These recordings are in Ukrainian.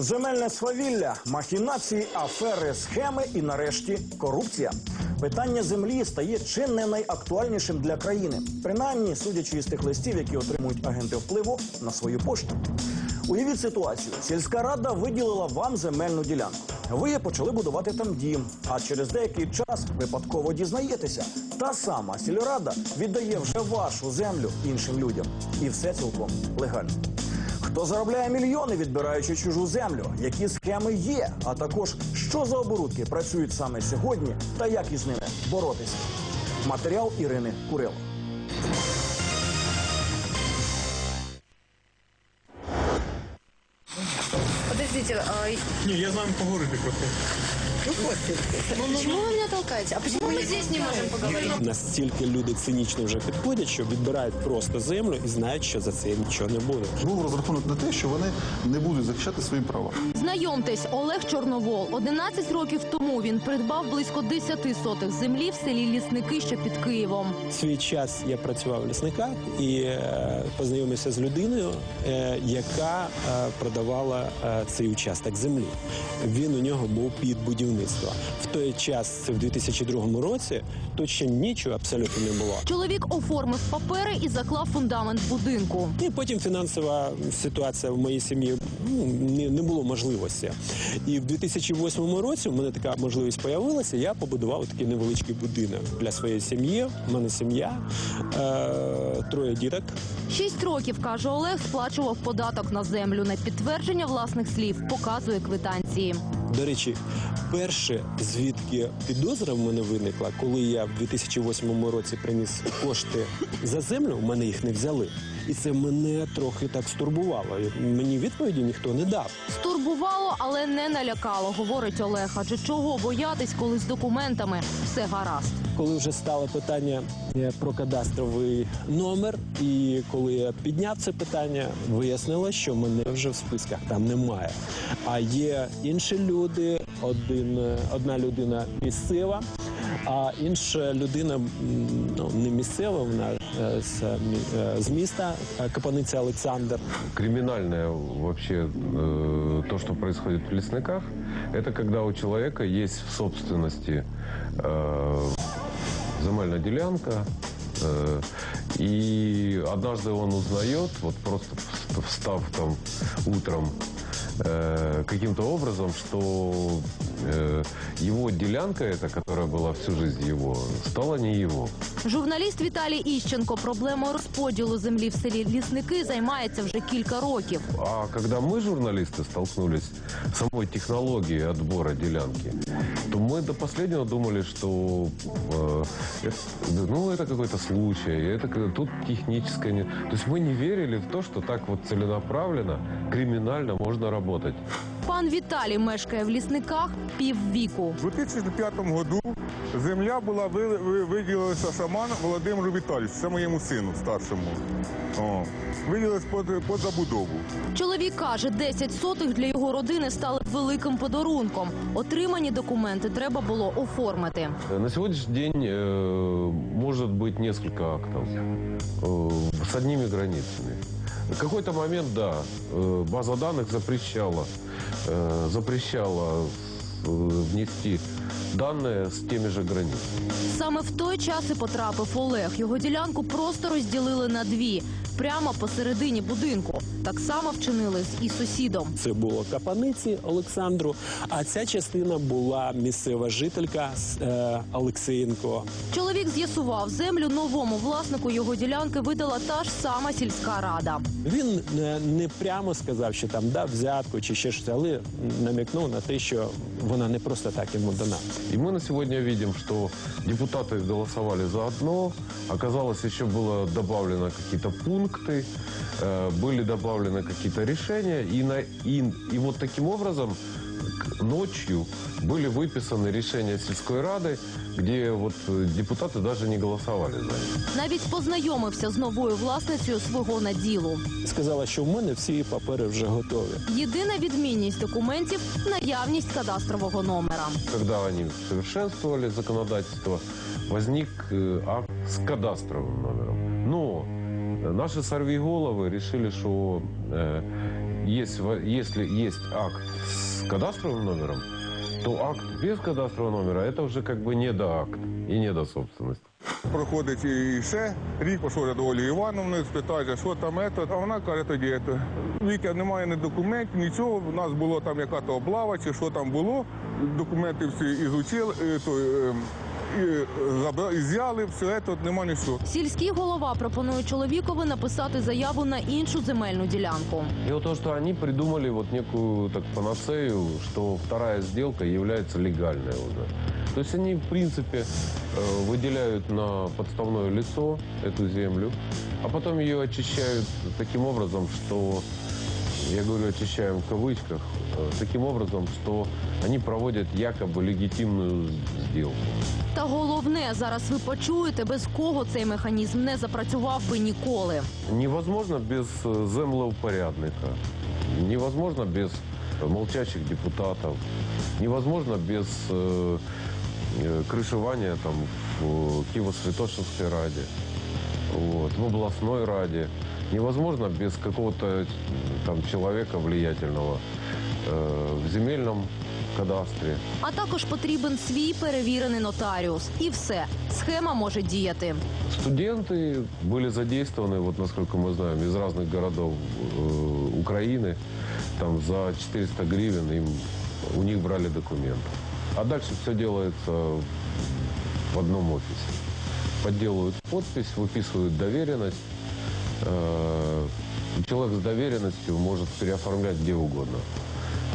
Земельне свавілля, махінації, афери, схеми і нарешті корупція. Питання землі стає чи не найактуальнішим для країни, принаймні судячи із тих листів, які отримують агенти впливу на свою пошту. Уявіть ситуацію: сільська рада виділила вам земельну ділянку. Ви почали будувати там дім. А через деякий час випадково дізнаєтеся, та сама сільрада віддає вже вашу землю іншим людям, і все цілком легально. Хто заробляє мільйони, відбираючи чужу землю? Які схеми є? А також що за оборудки працюють саме сьогодні та як із ними боротися? Матеріал Ірини Курило. Подождите, а Ні, я з вами поговорити просто. Почему вы меня толкаете? А почему мы здесь не можем поговорить? Настільки люди цинічно вже підходять, що відбирають просто землю і знають, що за це нічого не буде. Був розрахунок на те, що вони не будуть захищати свої права. Знайомтесь, Олег Чорновол. 11 років тому він придбав близько 10 сотих землі в селі Лісники, що під Києвом. Свій час я працював в лісниках і е, познайомився з людиною, е, яка е, продавала е, цей участок землі. Він у нього був під будівництво. В той час, це в 2002 році, тут ще нічого абсолютно не було. Чоловік оформив папери і заклав фундамент будинку. І потім фінансова ситуація в моїй сім'ї ну, не, не було можливості. І в 2008 році у мене така можливість з'явилася. Я побудував такий невеличкий будинок для своєї сім'ї. У мене сім'я, е, троє діток. Шість років, каже Олег, сплачував податок на землю. На підтвердження власних слів показує квитанції. До речі, перше, звідки підозра в мене виникла, коли я в 2008 році приніс кошти за землю, в мене їх не взяли. І це мене трохи так стурбувало. Мені відповіді ніхто не дав. Стурбувало, але не налякало, говорить Олег. Адже чого боятись, коли з документами все гаразд Коли вже стало питання е, про кадастровий номер, і коли я підняв це питання, вияснилось, що мене вже в списках там немає. А є інші люди, один, е, одна людина місцева, а інша людина м, ну, не місцева, вона е, з, мі- е, з міста е, Капаниця Олександр. Криминальное вообще э, то, что происходит в лесниках, это когда у человека есть в собственности э, земельная делянка, и однажды он узнает, вот просто встав там утром, э, каким-то образом, что э, его делянка эта, которая была всю жизнь его, стала не его. Журналіст Віталій Іщенко проблемою розподілу землі в селі Лісники займається вже кілька років. А когда мы, журналисты, столкнулись с самой технологией отбора делянки, то мы до последнего думали, что э, это, ну, это какой-то случай, это к- тут техническое... не- То есть мы не верили в то, что так вот целенаправленно, криминально можно работать. Пан Віталій мешкає в лісниках піввіку. У 2005 году земля була ви- ви- виділилася шаман Володимиру Віталійовичу, це моєму сину старшому. О, виділилась під, під забудову. Чоловік каже, 10 сотих для його родини стали великим подарунком. Отримані документи треба було оформити. Э, На сегодняшний день э, может быть несколько актов э, с одними границами. В какой-то момент, да, э, база данных запрещала, э, запрещала э, внести данные с теми же границами. Саме в той час і потрапив Олег. Його ділянку просто розділили на дві, прямо посередині будинку. Так само вчинили з і сусідом. Це було Капаниці Олександру. А ця частина була місцева жителька е, Олексієнко. Чоловік з'ясував, землю новому власнику його ділянки видала та ж сама сільська рада. Він не, не прямо сказав, що там дав взятку чи ще щось, але намікнув на те, що вона не просто так йому дана. И мы на сегодня видим, что депутаты голосовали за одно, оказалось, еще было добавлено какие-то пункты, э, были добавлены какие-то решения, и, на, и, и вот таким образом к- ночью были выписаны решения сельской рады, где вот э, депутаты даже не голосовали за них. Навіть познайомився з новою власницею свого наділу. Сказала, що в мене всі папери вже готові. Єдина відмінність документів наявність кадастрового номера. Когда они совершенствовали законодательство, возник э, акт с кадастровым номером. Но э, наши сорвиголовы решили, что э, есть, во- если есть акт с кадастровым номером, то акт без кадастрового номера это уже как бы недоакт и недособственность. Проходить і ще рік пішов до Олі Івановни, спитається, що там ето. А вона каже, тоді ето. Віка немає ні документів, нічого. У нас було там яка то облава, чи що там було. Документи всі ізучили, е, то, е, і забрали, і з'яли, все це, нема нічого. Сільський голова пропонує чоловікові написати заяву на іншу земельну ділянку. Дело в том, что они придумали вот некую так панацею, что вторая сделка является легальной уже. То есть они, в принципе, э, выделяют на подставное лицо эту землю, а потом ее очищают таким образом, что, я говорю, очищаем в кавычках, э, таким образом, что они проводят якобы легитимную сделку. Та головне, зараз ви почуєте, без кого цей механізм не запрацював би ніколи. Невозможно без э, землеупорядника, невозможно без э, молчащих депутатов, невозможно без э, э, крышевания там в Киево-Святошинской Раде, вот, в областной Раде. Невозможно без какого-то э, там человека влиятельного э, в земельном кадастре. А також потрібен свій перевірений нотаріус. І все, схема може діяти. Студенты были задействованы, вот насколько мы знаем, из разных городов э, Украины. Там за 400 гривен им, у них брали документы. А дальше все делается в одном офисе. Подделывают подпись, выписывают доверенность. Э, Человек с доверенностью может переоформлять где угодно.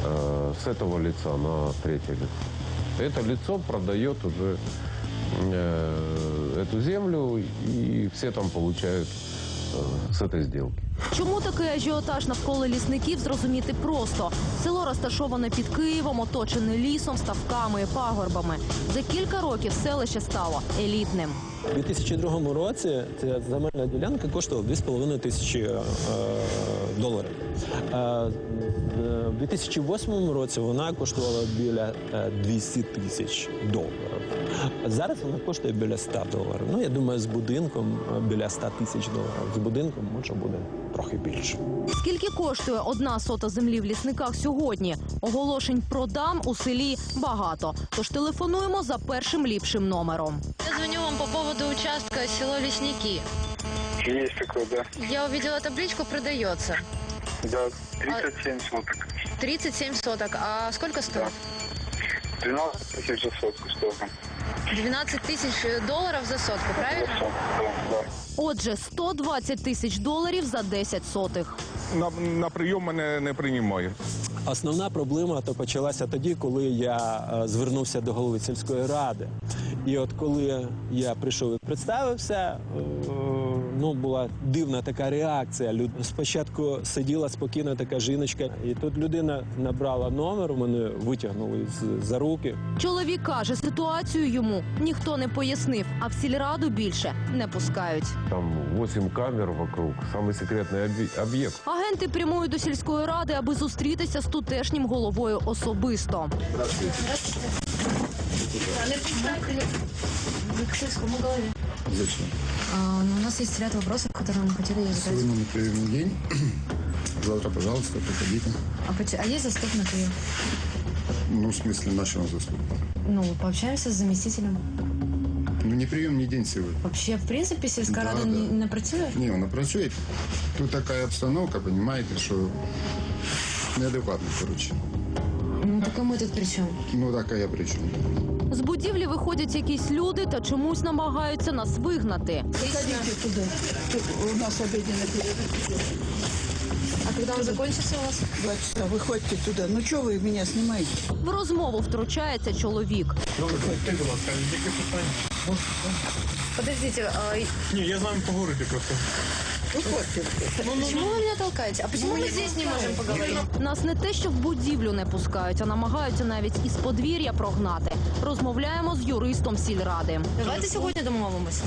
Э, С этого лица на третье лицо. Это лицо продает уже э, эту землю, и все там получают э, с этой сделки. Чому такий ажіотаж навколо лісників зрозуміти просто. Село розташоване під Києвом, оточене лісом, ставками і пагорбами. За кілька років селище стало елітним. У 2002 році ця земельна ділянка коштувала 2,5 тисячі е, доларів. Е, е, в 2008 році вона коштувала біля е, 200 тисяч доларів. Зараз вона коштує біля 100 доларів. Ну, я думаю, з будинком е, біля 100 тисяч доларів. З будинком може буде трохи більше. Скільки коштує одна сота землі в лісниках сьогодні? Оголошень продам у селі багато. Тож телефонуємо за першим ліпшим номером. Я звоню вам по поводу участка село Лесники. Есть такое, да. Я увидела табличку «Продается». Да, 37 соток. 37 соток. А сколько стоит? 12 тысяч за сотку стоит. 12 тысяч долларов за сотку, правильно? Да, да. Отже, 120 тисяч доларів за 10 сотих. На, на прийом мене не приймають. Основна проблема то почалася тоді, коли я е, звернувся до голови сільської ради. І от коли я прийшов і представився, е, ну була дивна така реакція. Люд- Спочатку сиділа спокійно така жіночка, і тут людина набрала номер, мене витягнули з, за руки. Чоловік каже, ситуацію йому ніхто не пояснив, а в сільраду більше не пускають. Там 8 камер вокруг, самый секретный объ- объект. Агенти прямують до сільської ради, аби зустрітися з тутешнім головою особисто. Вы к сельскому голове. Зачем? А, ну, у нас есть ряд вопросов, которые мы хотели задать. Сегодня неприемный день. Завтра, пожалуйста, приходите. А, поч- а есть заступник ее? Ну, в смысле, нашего заступника. Ну, пообщаемся с заместителем. Ну, неприемный день сегодня. Вообще, в принципе, сельская Да, рада да. не, не працює? Не, он працює. Тут такая обстановка, понимаете, что неадекватно, короче. Ну, так а мы тут при чем? Ну, такая причина. З будівлі виходять якісь люди та чомусь намагаються нас вигнати. У нас обеденный перерыв. А когда он закончится у вас? Два часа. Выходите туда. Ну что вы меня снимаете? В розмову втручається чоловік. Ти, будь ласка, яке питання? Подождите, а, Ні, я з вами поговорити просто. Выходите. почему вы меня толкаете? А почему мы здесь не можем поговорить? Нас не те, що в будівлю не пускають, а намагаються навіть із подвір'я прогнати. Розмовляємо з юристом сільради. Давайте сьогодні домовимося.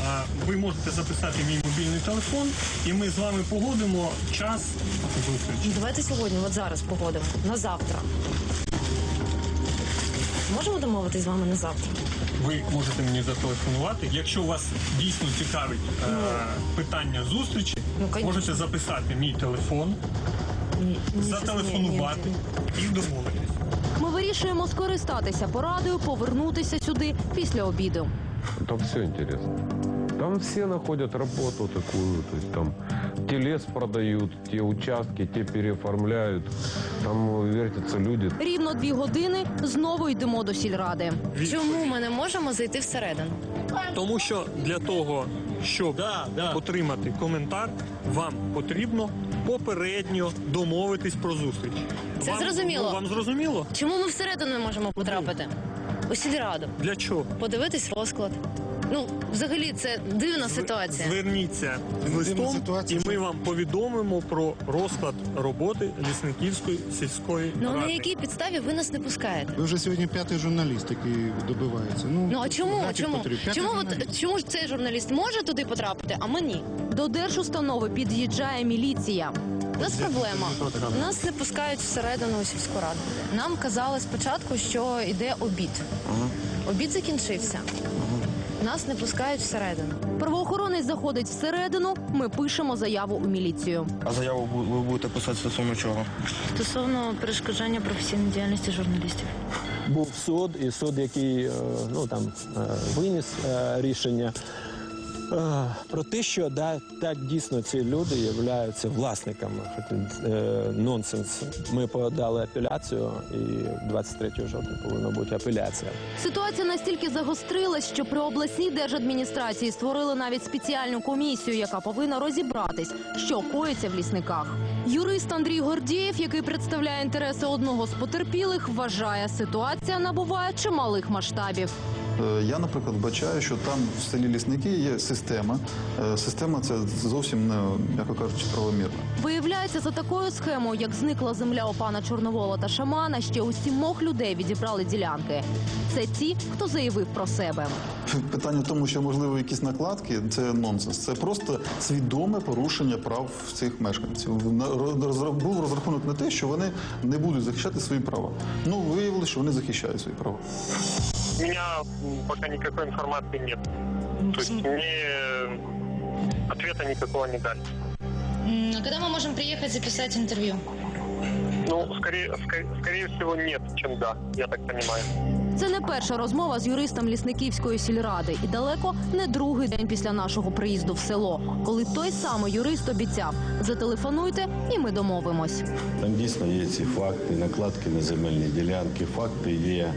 Ви можете записати мій мобільний телефон, і ми з вами погодимо час зустрічі. Ну, Давайте сьогодні, от зараз погодимо. На завтра. Можемо домовитись з вами на завтра? Ви можете мені зателефонувати. Якщо вас дійсно цікавить е, питання зустрічі, Ну, можете записати мій телефон. зателефонувати і домовитись. Ми вирішуємо скористатися порадою, повернутися сюди після обіду. Там все интересно. Там все находят работу такую, то есть там те лес продают, те участки, те переоформляют. Там вертятся люди. Рівно дві години знову йдемо до сільради. Чому ми не можемо зайти всередину? Тому що для того, щоб отримати коментар, вам потрібно попередньо домовитись про зустріч. Це вам, зрозуміло. ну, Вам зрозуміло? Чому ми всередину не можемо потрапити? У сільраду. Для чого? Подивитись розклад. Ну, взагалі, це дивна ситуація. Зверніться з листом, і ми вам повідомимо про розклад роботи лісниківської сільської Ну ради. на якій підставі ви нас не пускаєте? Ви вже сьогодні п'ятий журналіст, який добивається. Ну, Ну а чому? графік Чому? потрібен. П'ятий Чому, журналіст. от, чому ж цей журналіст може туди потрапити, а ми ні? До держустанови під'їжджає міліція. У нас проблема. Нас не пускають всередину у сільську раду. Нам казали спочатку, що йде обід. Обід закінчився. Нас не пускають всередину. Правоохоронець заходить всередину. Ми пишемо заяву у міліцію. А заяву ви будете писати стосовно чого? Стосовно перешкоджання професійної діяльності журналістів. Був суд, і суд, який е, ну там е, виніс е, рішення. Про те, що да, так дійсно ці люди являються власниками е, нонсенс. Ми подали апеляцію, і 23 жовтня повинна бути апеляція. Ситуація настільки загострилась, що при обласній держадміністрації створили навіть спеціальну комісію, яка повинна розібратись, що коїться в лісниках. Юрист Андрій Гордієв, який представляє інтереси одного з потерпілих, вважає, ситуація набуває чималих масштабів. Е, Я, наприклад, бачаю, що там в селі лісники є система. Е, Система це зовсім не, м'яко кажучи, правомірна. Виявляється, за такою схемою, як зникла земля у пана Чорновола та шамана, ще у сімох людей відібрали ділянки. Це ті, хто заявив про себе. Питання в тому, що можливо якісь накладки, це нонсенс. Це просто свідоме порушення прав цих мешканців. Був розрахунок на те, що вони не будуть захищати свої права. Ну виявилося, що вони захищають свої права. У меня пока никакой информации нет. То есть мне э, ответа никакого не дали. А коли ми можемо приїхати записати інтерв'ю? Ну, скорее, скорее, скорее всего, нет, чем да, я так понимаю. Це не перша розмова з юристом лісниківської сільради, і далеко не другий день після нашого приїзду в село, коли той самий юрист обіцяв: зателефонуйте, і ми домовимось. Там дійсно є ці факти, накладки на земельні ділянки, факти є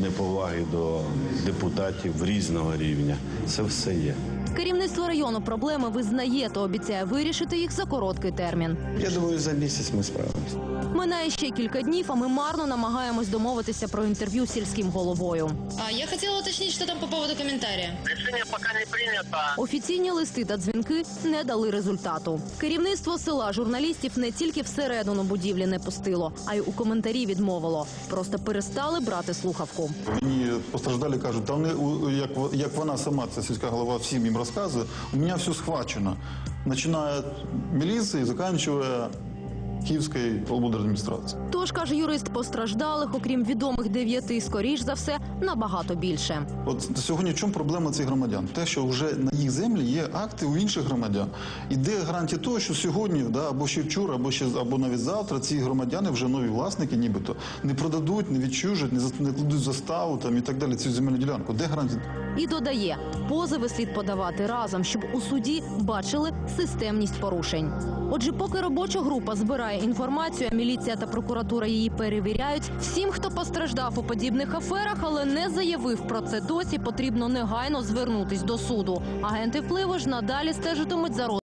неповаги до депутатів різного рівня. Це все є. Керівництво району проблеми визнає та обіцяє вирішити їх за короткий термін. Я думаю, за місяць ми справимося. Минає ще кілька днів, а ми марно намагаємось домовитися про інтерв'ю з сільським головою. А я хотіла уточнити, що там по поводу коментаря. Решение пока не принято. Офіційні листи та дзвінки не дали результату. Керівництво села журналістів не тільки всередину будівлі не пустило, а й у коментарі відмовило. Просто перестали брати слухавку. Мені постраждалі кажуть, та вони, як, як вона сама, ця сільська голова, всім їм розказує, у мене все схвачено. Починає від міліції, закінчує Київської облдержадміністрації. Тож каже юрист, постраждалих, окрім відомих дев'яти, скоріш за все, набагато більше. От сьогодні в чому проблема цих громадян? Те, що вже на їх землі є акти у інших громадян. І де гарантія того, що сьогодні, да, або ще вчора, або ще або навіть завтра ці громадяни, вже нові власники, нібито не продадуть, не відчужать, не, не кладуть заставу там і так далі. Цю земельну ділянку. Де гарантія? І додає, позови слід подавати разом, щоб у суді бачили системність порушень. Отже, поки робоча група збирає інформацію, а міліція та прокуратура її перевіряють. Всім, хто постраждав у подібних аферах, але не заявив про це досі, потрібно негайно звернутись до суду. Агенти впливу ж надалі стежитимуть за розвитком